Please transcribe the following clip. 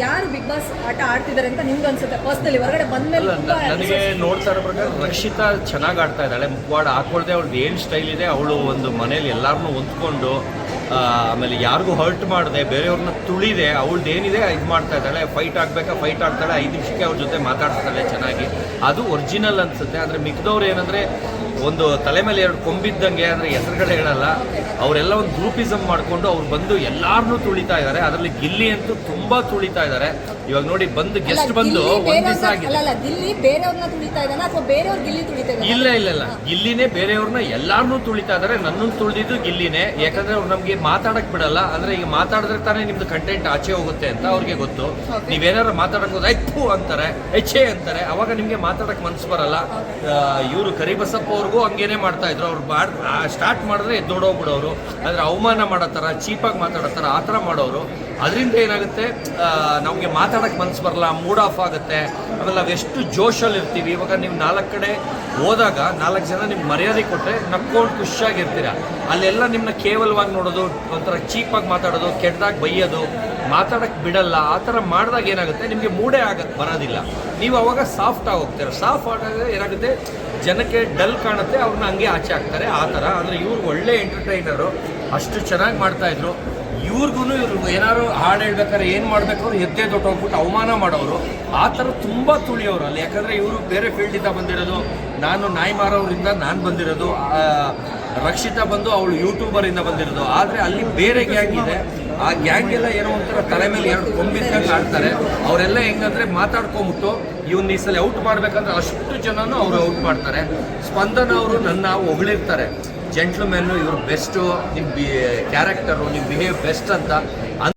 ಯಾರು big boss ಆಟ ಆಡ್ತಿದ್ದಾರೆ ಅಂತ ನಿಮ್ಗೆ ಅನ್ಸುತ್ತೆ? ಪರ್ಸ್ನಲಿ ಹೊರಗಡೆ ಬಂದ್ಮೇಲೆ ನನಗೆ ನೋಡ್ತಾ ಇರೋ ಪ್ರಕಾರ ರಕ್ಷಿತಾ ಚೆನ್ನಾಗಿ ಆಡ್ತಾ ಇದ್ದಾಳೆ. ಮುಖವಾಡ ಹಾಕೊಳ್ದೆ ಅವಳದ್ದು ಏನು ಸ್ಟೈಲ್ ಇದೆ ಅವಳು ಒಂದು ಮನೇಲಿ ಎಲ್ಲಾರ್ನು ಹೊಂದ್ಕೊಂಡು ಆಮೇಲೆ ಯಾರಿಗೂ ಹರ್ಟ್ ಮಾಡಿದೆ ಬೇರೆಯವ್ರನ್ನ ತುಳಿದೆ ಅವಳದ್ದು ಏನಿದೆ ಇದು ಮಾಡ್ತಾ ಇದ್ದಾಳೆ. ಫೈಟ್ ಆಗ್ಬೇಕಾ? ಫೈಟ್ ಆಗ್ತಾಳೆ. ಐದು ನಿಮಿಷಕ್ಕೆ ಅವ್ರ ಜೊತೆ ಮಾತಾಡ್ತಾಳೆ ಚೆನ್ನಾಗಿ. ಅದು ಒರಿಜಿನಲ್ ಅನ್ಸುತ್ತೆ. ಆದರೆ ಮಿಕ್ದವ್ರು ಏನಂದರೆ ಒಂದು ತಲೆ ಮೇಲೆ ಎರಡು ಕೊಂಬಿದ್ದಂಗೆ ಅಂದರೆ ಹೆಸರುಗಳೇ ಹೇಳಲ್ಲ. ಅವರೆಲ್ಲ ಒಂದು ಗ್ರೂಪಿಸಮ್ ಮಾಡಿಕೊಂಡು ಅವ್ರು ಬಂದು ಎಲ್ಲಾರನ್ನೂ ತುಳಿತಾ ಇದ್ದಾರೆ. ಅದರಲ್ಲಿ ಗಿಲ್ಲಿ ಅಂತೂ ತುಂಬಾ ತುಳಿತಾ ಇದ್ದಾರೆ. ಇವಾಗ ನೋಡಿ ಬಂದು ಗೆಸ್ಟ್ ಬಂದು ಒಂದ್ ದಿವಸ ಆಗಿದೆ. ಇಲ್ಲ ಇಲ್ಲ ಇಲ್ಲ. ಗಿಲ್ಲಿನೇ ಬೇರೆಯವ್ರನ್ನ ಎಲ್ಲಾರನ್ನೂ ತುಳಿತಾ ಇದ್ದಾರೆ. ನನ್ನನ್ನು ತುಳಿದಿದ್ದು ಗಿಲ್ಲಿನೇ. ಯಾಕಂದ್ರೆ ಅವ್ರು ನಮ್ಗೆ ಮಾತಾಡಕ್ ಬಿಡಲ್ಲ. ಅಂದ್ರೆ ಈಗ ಮಾತಾಡಿದ್ರೆ ತಾನೇ ನಿಮ್ದು ಕಂಟೆಂಟ್ ಆಚೆ ಹೋಗುತ್ತೆ ಅಂತ ಅವ್ರಿಗೆ ಗೊತ್ತು. ನೀವೇನಾರು ಮಾತಾಡಕ್ ಹೋದ್ರೆ ಐಪ್ಪು ಅಂತಾರೆ. ಹೆಚ್ಚೆ ಅಂತಾರೆ. ಅವಾಗ ನಿಮ್ಗೆ ಮಾತಾಡಕ್ ಮನ್ಸು ಬರಲ್ಲ. ಇವರು ಕರಿಬಸಪ್ಪ ಅವ್ರಿಗೂ ಹಂಗೇನೆ ಮಾಡ್ತಾ ಇದ್ರು. ಅವ್ರು ಸ್ಟಾರ್ಟ್ ಮಾಡಿದ್ರೆ ಎದ್ದೋಡೋಗ್ಬಿಡೋರು ಆದರೆ ಅವಮಾನ ಮಾಡೋ ಥರ ಚೀಪಾಗಿ ಮಾತಾಡತ್ತಾರ ಆ ಥರ ಮಾಡೋರು. ಅದರಿಂದ ಏನಾಗುತ್ತೆ? ನಮಗೆ ಮಾತಾಡಕ್ಕೆ ಮನಸ್ಸು ಬರಲ್ಲ ಮೂಡ್ ಆಫ್ ಆಗುತ್ತೆ. ಆಮೇಲೆ ನಾವು ಎಷ್ಟು ಜೋಶಲ್ಲಿ ಇರ್ತೀವಿ. ಇವಾಗ ನೀವು ನಾಲ್ಕು ಕಡೆ ಹೋದಾಗ, ನಾಲ್ಕು ಜನ ನಿಮ್ಗೆ ಮರ್ಯಾದೆ ಕೊಟ್ಟರೆ ನಕ್ಕೊಂಡು ಖುಷಿಯಾಗಿರ್ತೀರ. ಅಲ್ಲೆಲ್ಲ ನಿಮ್ಮನ್ನ ಕೇವಲವಾಗಿ ನೋಡೋದು, ಒಂಥರ ಚೀಪಾಗಿ ಮಾತಾಡೋದು ಕೆಟ್ಟದಾಗಿ ಬೈಯೋದು ಮಾತಾಡಕ್ಕೆ ಬಿಡಲ್ಲ, ಆ ಥರ ಮಾಡಿದಾಗ ಏನಾಗುತ್ತೆ? ನಿಮಗೆ ಮೂಡೇ ಆಗ ಬರೋದಿಲ್ಲ. ನೀವು ಅವಾಗ ಸಾಫ್ಟ್ ಆಗಿ ಹೋಗ್ತೀರ. ಸಾಫ್ಟ್ ಆದಾಗ ಏನಾಗುತ್ತೆ? ಜನಕ್ಕೆ ಡಲ್ ಕಾಣುತ್ತೆ ಅವ್ರನ್ನ ಹಂಗೆ ಆಚೆ ಹಾಕ್ತಾರೆ, ಆ ಥರ. ಅಂದರೆ ಇವ್ರು ಒಳ್ಳೆ ಎಂಟರ್ಟೈನರು ಅಷ್ಟು ಚೆನ್ನಾಗಿ ಮಾಡ್ತಾ ಇದ್ರು. ಇವ್ರಿಗೂ ಇವ್ರು ಏನಾದ್ರು ಹಾಡು ಹೇಳ್ಬೇಕಾದ್ರೆ ಏನು ಮಾಡ್ಬೇಕಾದ್ರು ಎದ್ದೆ ದೊಡ್ಡೋಗ್ಬಿಟ್ಟು ಅವಮಾನ ಮಾಡೋರು. ಆ ಥರ ತುಂಬ ತುಳಿಯೋರು ಅಲ್ಲಿ. ಯಾಕಂದರೆ ಇವರು ಬೇರೆ ಫೀಲ್ಡಿಂದ ಬಂದಿರೋದು, ನಾನು ನಾಯಿ ಮಾರೋರಿಂದ ನಾನು ಬಂದಿರೋದು ರಕ್ಷಿತಾ ಬಂದು ಅವಳು ಯೂಟ್ಯೂಬರಿಂದ ಬಂದಿರೋದು. ಆದರೆ ಅಲ್ಲಿ ಬೇರೆ ಗ್ಯಾಂಗ್ ಇದೆ. ಆ ಗ್ಯಾಂಗ್ ಎಲ್ಲ ಏನೋ ಒಂಥರ ತಲೆ ಮೇಲೆ ಎರಡು ಕೊಂಬಿದ್ದಂಗೆ ಆಡ್ತಾರೆ. ಅವರೆಲ್ಲ ಹೆಂಗಂದ್ರೆ ಮಾತಾಡ್ಕೊಂಬಿಟ್ಟು ಇವನ್ನ ಈ ಸಲ ಔಟ್ ಮಾಡ್ಬೇಕಂದ್ರೆ ಅಷ್ಟು ಜನನು ಅವ್ರು ಔಟ್ ಮಾಡ್ತಾರೆ. ಸ್ಪಂದನ ಅವರು ನನ್ನ ಹೊಗಳಿರ್ತಾರೆ. ಜೆಂಟ್ಲ್ಮೆನ್ನು ಇವರು ಬೆಸ್ಟು ನಿಮ್ಮ ಬಿ ಕ್ಯಾರೆಕ್ಟರು ನಿಮ್ಮ ಬಿಹೇವ್ ಬೆಸ್ಟ್ ಅಂತ.